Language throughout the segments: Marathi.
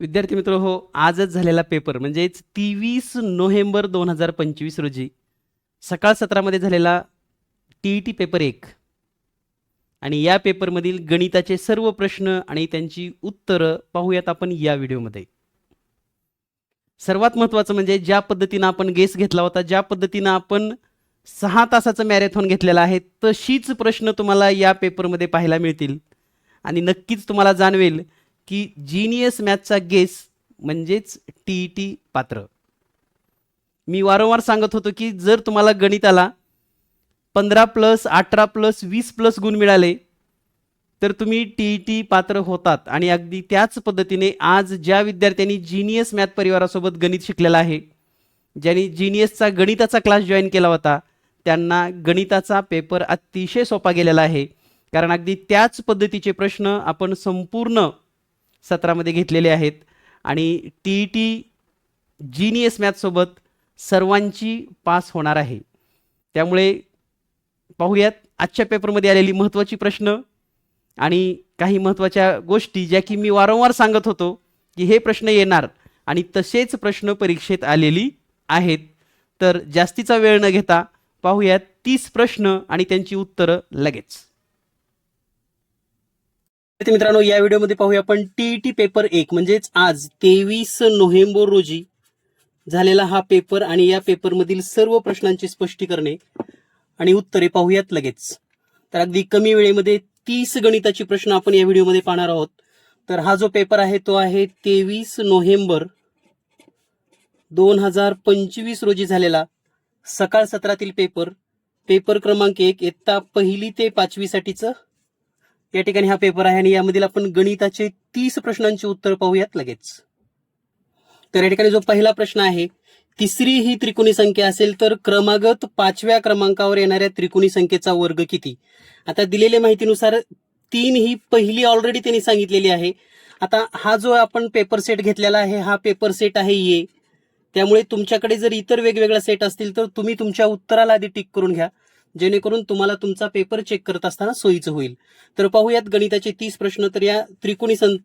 विद्यार्थी मित्र हो आजच झालेला पेपर म्हणजेच तेवीस नोव्हेंबर दोन हजार पंचवीस रोजी सकाळ सत्रामध्ये झालेला टी ई टी पेपर एक. आणि या पेपरमधील गणिताचे सर्व प्रश्न आणि त्यांची उत्तरं पाहूयात आपण या व्हिडिओमध्ये. सर्वात महत्त्वाचं म्हणजे ज्या पद्धतीनं आपण गेस घेतला होता ज्या पद्धतीनं आपण सहा तासाचं मॅरेथॉन घेतलेलं आहे तशीच प्रश्न तुम्हाला या पेपरमध्ये पाहायला मिळतील. आणि नक्कीच तुम्हाला जाणवेल की जीनियस मॅथचा गेस म्हणजेच टी ई टी पात्र. मी वारंवार सांगत होतो की जर तुम्हाला गणिताला पंधरा प्लस अठरा प्लस वीस प्लस गुण मिळाले तर तुम्ही टी ई टी पात्र होतात. आणि अगदी त्याच पद्धतीने आज ज्या विद्यार्थ्यांनी जीनियस मॅथ परिवारासोबत गणित शिकलेला आहे ज्यांनी जीनियसचा गणिताचा क्लास जॉईन केला होता त्यांना गणिताचा पेपर अतिशय सोपा गेलेला आहे. कारण अगदी त्याच पद्धतीचे प्रश्न आपण संपूर्ण सत्रामध्ये घेतलेले आहेत. आणि टी ई टी जीनियस मॅथसोबत सर्वांची पास होणार आहे. त्यामुळे पाहूयात आजच्या पेपरमध्ये आलेली महत्त्वाची प्रश्न आणि काही महत्त्वाच्या गोष्टी ज्या की मी वारंवार सांगत होतो की हे प्रश्न येणार आणि तसेच प्रश्न परीक्षेत आलेली आहेत. तर जास्तीचा वेळ न घेता पाहूयात तीस प्रश्न आणि त्यांची उत्तरं लगेच. मित्रांनो या व्हिडिओमध्ये पाहूया आपण टीईटी पेपर एक म्हणजेच आज तेवीस नोव्हेंबर रोजी झालेला हा पेपर आणि या पेपरमधील सर्व प्रश्नांची स्पष्टीकरणे आणि उत्तरे पाहूयात लगेच. तर अगदी कमी वेळेमध्ये तीस गणिताची प्रश्न आपण या व्हिडिओमध्ये पाहणार आहोत. तर हा जो पेपर आहे तो आहे तेवीस नोव्हेंबर दोन हजार पंचवीस रोजी झालेला सकाळ सत्रातील पेपर पेपर क्रमांक एक इयत्ता पहिली ते पाचवीसाठीचं या ठिकाणी हा पेपर आहे आणि यामधील आपण गणिताचे तीस प्रश्नांची उत्तर पाहूयात लगेच. तर या ठिकाणी जो पहिला प्रश्न आहे तिसरी ही त्रिकोणी संख्या असेल तर क्रमागत पाचव्या क्रमांकावर येणाऱ्या त्रिकोणी संख्येचा वर्ग किती? आता दिलेल्या माहितीनुसार तीन ही पहिली ऑलरेडी त्यांनी सांगितलेली आहे. आता हा जो आपण पेपर सेट घेतलेला आहे हा पेपर सेट आहे ये त्यामुळे तुमच्याकडे जर इतर वेगवेगळा सेट असतील तर तुम्ही तुमच्या उत्तराला आधी टिक करून घ्या. जेणेकरून तुम्हाला तुमचा पेपर चेक करत असताना सोयीचं होईल. तर पाहूयात गणिताचे तीस प्रश्न तर या त्रिकोणी सं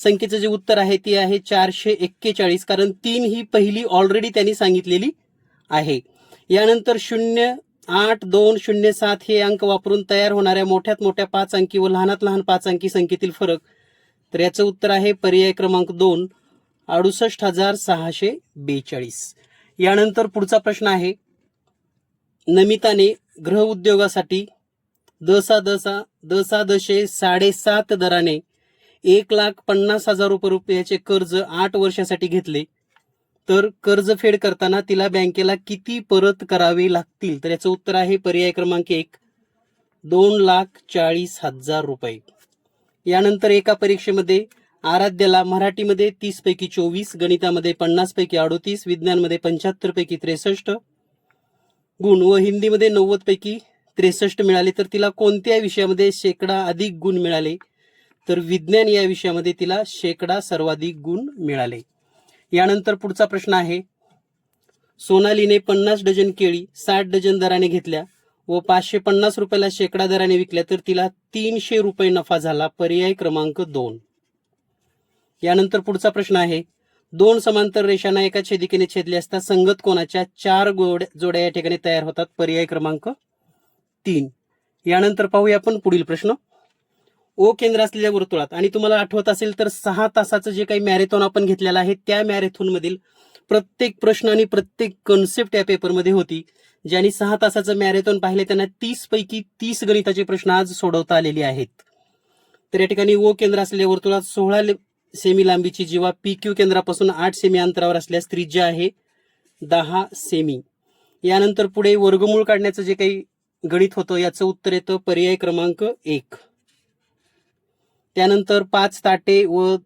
संख्येचं जे उत्तर आहे ते आहे चारशे एक्केचाळीस कारण तीन ही पहिली ऑलरेडी त्यांनी सांगितलेली आहे. यानंतर शून्य आठ दोन शून्य सात हे अंक वापरून तयार होणाऱ्या मोठ्यात मोठ्या पाच अंकी व लहानात लहान पाच अंकी संख्येतील फरक. तर याचं उत्तर आहे पर्याय क्रमांक दोन अडुसष्ट हजार सहाशे बेचाळीस. यानंतर पुढचा प्रश्न आहे नमिताने ग्रह उद्योगासाठी दसा दसा दसा दशे साडेसात दराने एक लाख पन्नास हजार रुपये रुपयाचे कर्ज आठ वर्षासाठी घेतले. तर कर्ज फेड करताना तिला बँकेला किती परत करावे लागतील? तर याचं उत्तर आहे पर्याय क्रमांक एक. दोन लाख चाळीस हजार रुपये. यानंतर एका परीक्षेमध्ये आराध्याला मराठीमध्ये तीस पैकी चोवीस गणितामध्ये पन्नास पैकी अडोतीस विज्ञानमध्ये पंच्याहत्तर पैकी त्रेसष्ट गुण व हिंदीमध्ये नव्वद पैकी त्रेसष्ट मिळाले तर तिला कोणत्या विषयामध्ये शेकडा अधिक गुण मिळाले? तर विज्ञान या विषयामध्ये तिला शेकडा सर्वाधिक गुण मिळाले. यानंतर पुढचा प्रश्न आहे. सोनालीने पन्नास डझन केळी साठ डझन दराने घेतल्या व पाचशे पन्नास रुपयाला शेकडा दराने विकल्या तर तिला तीनशे रुपये नफा झाला. पर्याय क्रमांक दोन. यानंतर पुढचा प्रश्न आहे. दोन समांतर रेषांना एका छेदिकेने छेदले असता संगत कोणाच्या चार गोड जोड्या या ठिकाणी तयार होतात? पर्याय क्रमांक तीन. यानंतर पाहूया आपण पुढील प्रश्न. ओ केंद्र असलेल्या वर्तुळात आणि तुम्हाला आठवत असेल तर सहा तासाचं जे काही मॅरेथॉन आपण घेतलेलं आहे त्या मॅरेथॉन मधील प्रत्येक प्रश्न आणि प्रत्येक कन्सेप्ट या पेपरमध्ये होती ज्यांनी सहा तासाचं मॅरेथॉन पाहिले त्यांना तीस पैकी तीस गणिताचे प्रश्न आज सोडवता आलेले आहेत. तर या ठिकाणी ओ केंद्र असलेल्या वर्तुळात सोळा सेमी लांबीची जीवा पी क्यू केंद्रापासून आठ सेमी अंतरावर असल्यास त्रिज्या आहे दहा सेमी. यानंतर पुढे वर्गमूळ काढण्याचं जे काही गणित होतं याचं उत्तर येतं पर्याय क्रमांक एक. त्यानंतर पाच ताटे व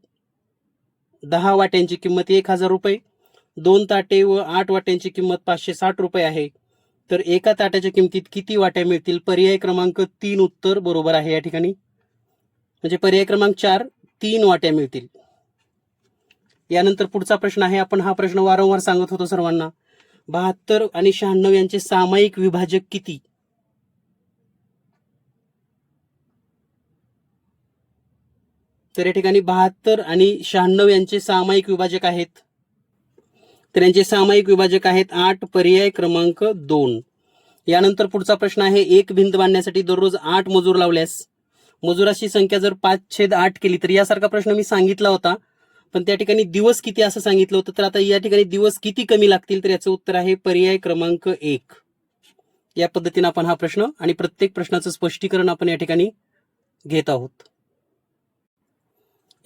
दहा वाट्यांची किंमत एक हजार रुपये. दोन ताटे व आठ वाट्यांची किंमत पाचशे साठ रुपये आहे. तर एका ताट्याच्या किमतीत किती वाट्या मिळतील? पर्याय क्रमांक तीन उत्तर बरोबर आहे या ठिकाणी. म्हणजे पर्याय क्रमांक चार तीन वाट्या मिळतील. यानंतर पुढचा प्रश्न आहे आपण हा प्रश्न वारंवार सांगत होतो सर्वांना. बहात्तर आणि शहाण्णव यांचे सामायिक विभाजक किती? तर या ठिकाणी बहात्तर आणि शहाण्णव यांचे सामायिक विभाजक आहेत. तर यांचे सामायिक विभाजक आहेत आठ पर्याय क्रमांक दोन. यानंतर पुढचा प्रश्न आहे एक भिंत बांधण्यासाठी दररोज आठ मजूर लावल्यास मजुराची संख्या जर पाच छेद आठ केली तर यासारखा प्रश्न मी सांगितला होता. पण त्या ठिकाणी दिवस किती असं सांगितलं होतं तर आता या ठिकाणी दिवस किती कमी लागतील तर याचं उत्तर आहे पर्याय क्रमांक एक. या पद्धतीने आपण हा प्रश्न आणि प्रत्येक प्रश्नाचं स्पष्टीकरण आपण या ठिकाणी घेत आहोत.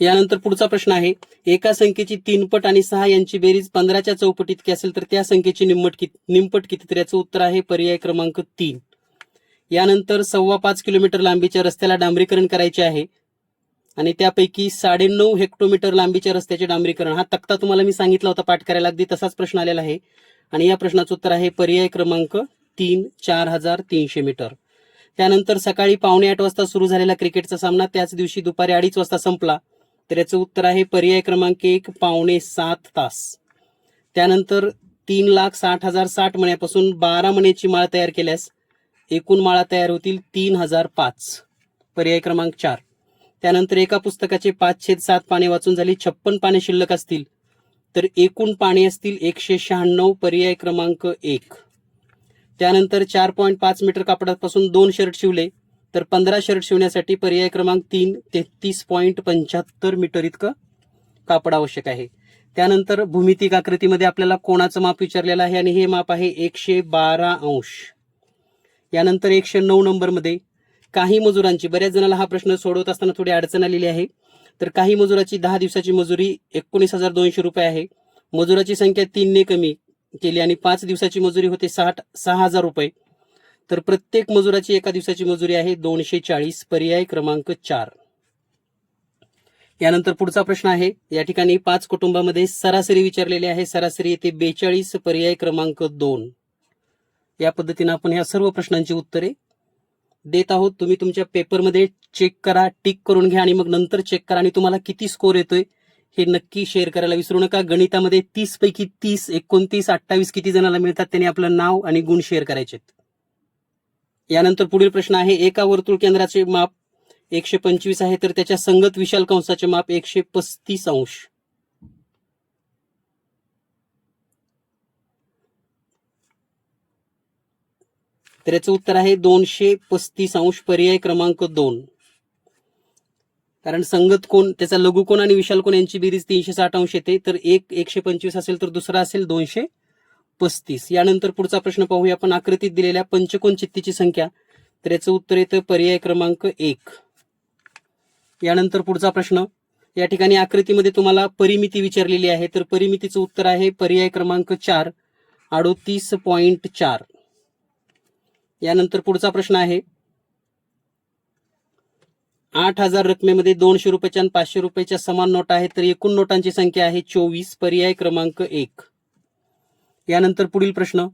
यानंतर पुढचा प्रश्न आहे एका संख्येची तीनपट आणि सहा यांची बेरीज पंधराच्या चौपट इतकी असेल तर त्या संख्येची निम्मट किती निमपट किती तर याचं उत्तर आहे पर्याय क्रमांक तीन. यानंतर सव्वा पाच किलोमीटर लांबीच्या रस्त्याला डांबरीकरण करायचे आहे. आणि त्यापैकी साडेनऊ हेक्टोमीटर लांबीच्या रस्त्याचे डांबरीकरण. हा तक्ता तुम्हाला मी सांगितला होता पाठ करायला अगदी तसाच प्रश्न आलेला आहे. आणि या प्रश्नाचं उत्तर आहे पर्याय क्रमांक तीन चार हजार तीनशे मीटर. त्यानंतर सकाळी पावणे आठ वाजता सुरू झालेला क्रिकेटचा सामना. त्याच दिवशी दुपारी अडीच वाजता संपला. तर याचं उत्तर आहे पर्याय क्रमांक एक पावणे सात तास. त्यानंतर तीन लाख साठ हजार साठ मण्यापासून बारा मण्याची माळ तयार केल्यास एकूण माळा तयार होतील तीन हजार पाच. पर्याय क्रमांक चार. त्यानंतर एका पुस्तकाचे पाच छेद सात पाने वाचून झाली छप्पन पाने शिल्लक असतील. तर एकूण पाने असतील एकशे शहाण्णव पर्याय क्रमांक एक. त्यानंतर चार पॉईंट पाच मीटर कापडापासून दोन शर्ट शिवले तर पंधरा शर्ट शिवण्यासाठी पर्याय क्रमांक तीन तेहतीस पॉईंट पंच्याहत्तर मीटर इतकं कापड आवश्यक आहे. त्यानंतर भूमितिक आकृतीमध्ये आपल्याला कोणाचं माप विचारलेलं आहे आणि हे माप आहे एकशे बारा अंश. यानंतर एकशे नऊ नंबरमध्ये काही मजुरांची बऱ्याच जणांना हा प्रश्न सोडवत असताना थोडी अडचण आलेली आहे. तर काही मजुराची दहा दिवसाची मजुरी एकोणीस हजार दोनशे रुपये आहे. मजुराची संख्या तीनने कमी केली आणि पाच दिवसाची मजुरी होते साठ सहा हजार रुपये. तर प्रत्येक मजुराची एका दिवसाची मजुरी आहे दोनशे चाळीस पर्याय क्रमांक चार. यानंतर पुढचा प्रश्न आहे. या ठिकाणी पाच कुटुंबामध्ये सरासरी विचारलेली आहे. सरासरी येते बेचाळीस पर्याय क्रमांक दोन. या पद्धतीने आपण ह्या सर्व प्रश्नांची उत्तरे देत आहोत. तुम्ही तुमच्या पेपरमध्ये चेक करा टिक करून घ्या आणि मग नंतर चेक करा आणि तुम्हाला किती स्कोर येतोय हे नक्की शेअर करायला विसरू नका. गणितामध्ये तीस पैकी तीस एकोणतीस अठ्ठावीस किती जणांना मिळतात त्यांनी आपलं नाव आणि गुण शेअर करायचे यानंतर पुढील प्रश्न आहे एका वर्तुळ केंद्राचे माप एकशे पंचवीस आहे तर त्याच्या संगत विशाल कंसाचे माप एकशे पस्तीस अंश. तर याचं उत्तर आहे दोनशे पस्तीस अंश पर्याय क्रमांक दोन. कारण संगत कोण त्याचा लघुकोण आणि विशाल कोण यांची बेरीज तीनशे साठ अंश येते. तर एक एकशे पंचवीस असेल तर दुसरा असेल दोनशे पस्तीस. यानंतर पुढचा प्रश्न पाहूया. आपण आकृतीत दिलेल्या पंचकोन चित्तीची संख्या. तर याचं उत्तर येतं पर्याय क्रमांक एक. यानंतर पुढचा प्रश्न. या ठिकाणी आकृतीमध्ये तुम्हाला परिमिती विचारलेली आहे. तर परिमितीचं उत्तर आहे पर्याय क्रमांक चार. अडोतीस पॉइंट चार. यानंतर पुढचा प्रश्न आहे. आठ हजार रकमेमध्ये दोनशे रुपयाच्या आणि पाचशे रुपयाच्या समान नोटा आहेत तर एकूण नोटांची संख्या आहे चोवीस पर्याय क्रमांक एक. यानंतर पुढील प्रश्न.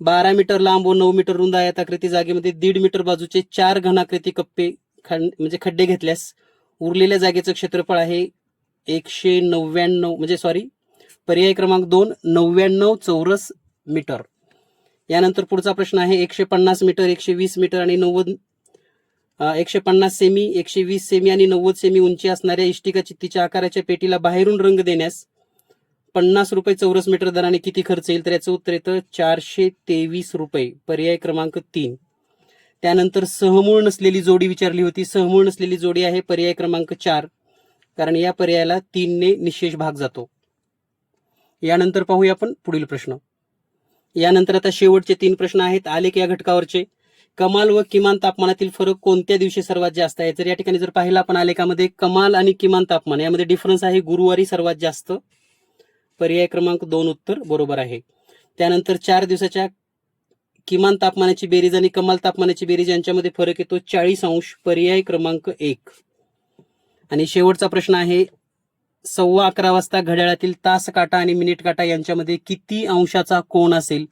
बारा मीटर लांब व नऊ मीटर रुंद आयताकृती जागेमध्ये दीड मीटर बाजूचे चार घनाकृती कप्पे खंड म्हणजे खड्डे घेतल्यास उरलेल्या जागेचं क्षेत्रफळ आहे एकशे नव्याण्णव म्हणजे सॉरी पर्याय क्रमांक दोन नव्याण्णव चौरस मीटर. यानंतर पुढचा प्रश्न आहे एकशे पन्नास मीटर एकशे वीस मीटर आणि नव्वद एकशे पन्नास सेमी एकशे वीस सेमी आणि नव्वद सेमी उंची असणाऱ्या इष्टिका चित्तीच्या आकाराच्या पेटीला बाहेरून रंग देण्यास पन्नास रुपये चौरस मीटर दराने किती खर्च येईल? तर याचं उत्तर येतं चारशे तेवीस रुपये पर्याय क्रमांक तीन. त्यानंतर सहमूळ नसलेली जोडी विचारली होती. सहमूळ नसलेली जोडी आहे पर्याय क्रमांक चार. कारण या पर्यायाला तीनने निशेष भाग जातो. यानंतर पाहूया आपण पुढील प्रश्न. यानंतर आता शेवटचे तीन प्रश्न आहेत. आलेख या घटकावरचे. कमाल व किमान तापमानातील फरक कोणत्या दिवशी सर्वात जास्त आहे? तर या ठिकाणी जर पाहिलं आपण आलेखामध्ये कमाल आणि किमान तापमान यामध्ये डिफरन्स आहे गुरुवारी सर्वात जास्त. पर्याय क्रमांक दोन उत्तर बरोबर आहे. त्यानंतर चार दिवसाच्या किमान तापमानाची बेरीज आणि कमाल तापमानाची बेरीज यांच्यामध्ये फरक येतो चाळीस अंश. पर्याय क्रमांक एक. आणि शेवटचा प्रश्न आहे सव्वा अकरा वाजता घड्याळातील तास काटा आणि मिनिट काटा यांच्यामध्ये किती अंशाचा कोण असेल?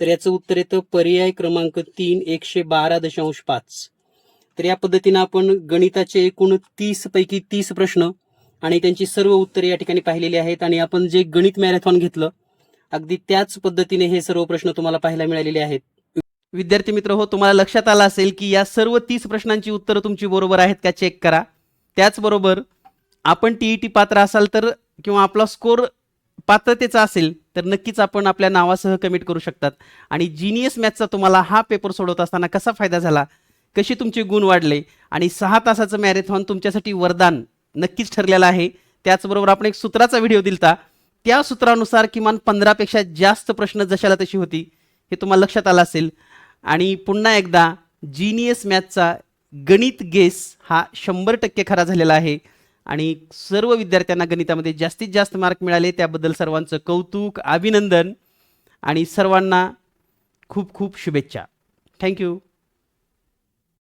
तर याचं उत्तर येतं पर्याय क्रमांक तीन एकशे बारा दशांश पाच. तर या पद्धतीनं आपण गणिताचे एकूण तीस पैकी तीस प्रश्न आणि त्यांची सर्व उत्तरे या ठिकाणी पाहिलेली आहेत आणि आपण जे गणित मॅरेथॉन घेतलं अगदी त्याच पद्धतीने हे सर्व प्रश्न तुम्हाला पाहायला मिळालेले आहेत. विद्यार्थी मित्र हो तुम्हाला लक्षात आलं असेल की या सर्व तीस प्रश्नांची उत्तरं तुमची बरोबर आहेत का? चेक करा. त्याचबरोबर आपण टी ई टी पात्र असाल तर किंवा आपला स्कोर पात्रतेचा असेल तर नक्कीच आपण आपल्या नावासह कमिट करू शकतात. आणि जिनियस मॅथचा तुम्हाला हा पेपर सोडवत असताना कसा फायदा झाला? कसे तुमचे गुण वाढले? आणि सहा तासाचं मॅरेथॉन तुमच्यासाठी वरदान नक्कीच ठरलेलं आहे. त्याचबरोबर आपण एक सूत्राचा व्हिडिओ दिलता. त्या सूत्रानुसार किमान पंधरापेक्षा जास्त प्रश्न जशाला तशी होती हे तुम्हाला लक्षात आलं असेल. आणि पुन्हा एकदा जिनियस मॅथचा गणित गेस हा शंभर टक्के खरा झालेला आहे. आणि सर्व विद्यार्थ्यांना गणितामध्ये जास्तीत जास्त मार्क मिळाले. त्याबद्दल सर्वांचं कौतुक अभिनंदन आणि सर्वांना खूप खूप शुभेच्छा. थँक्यू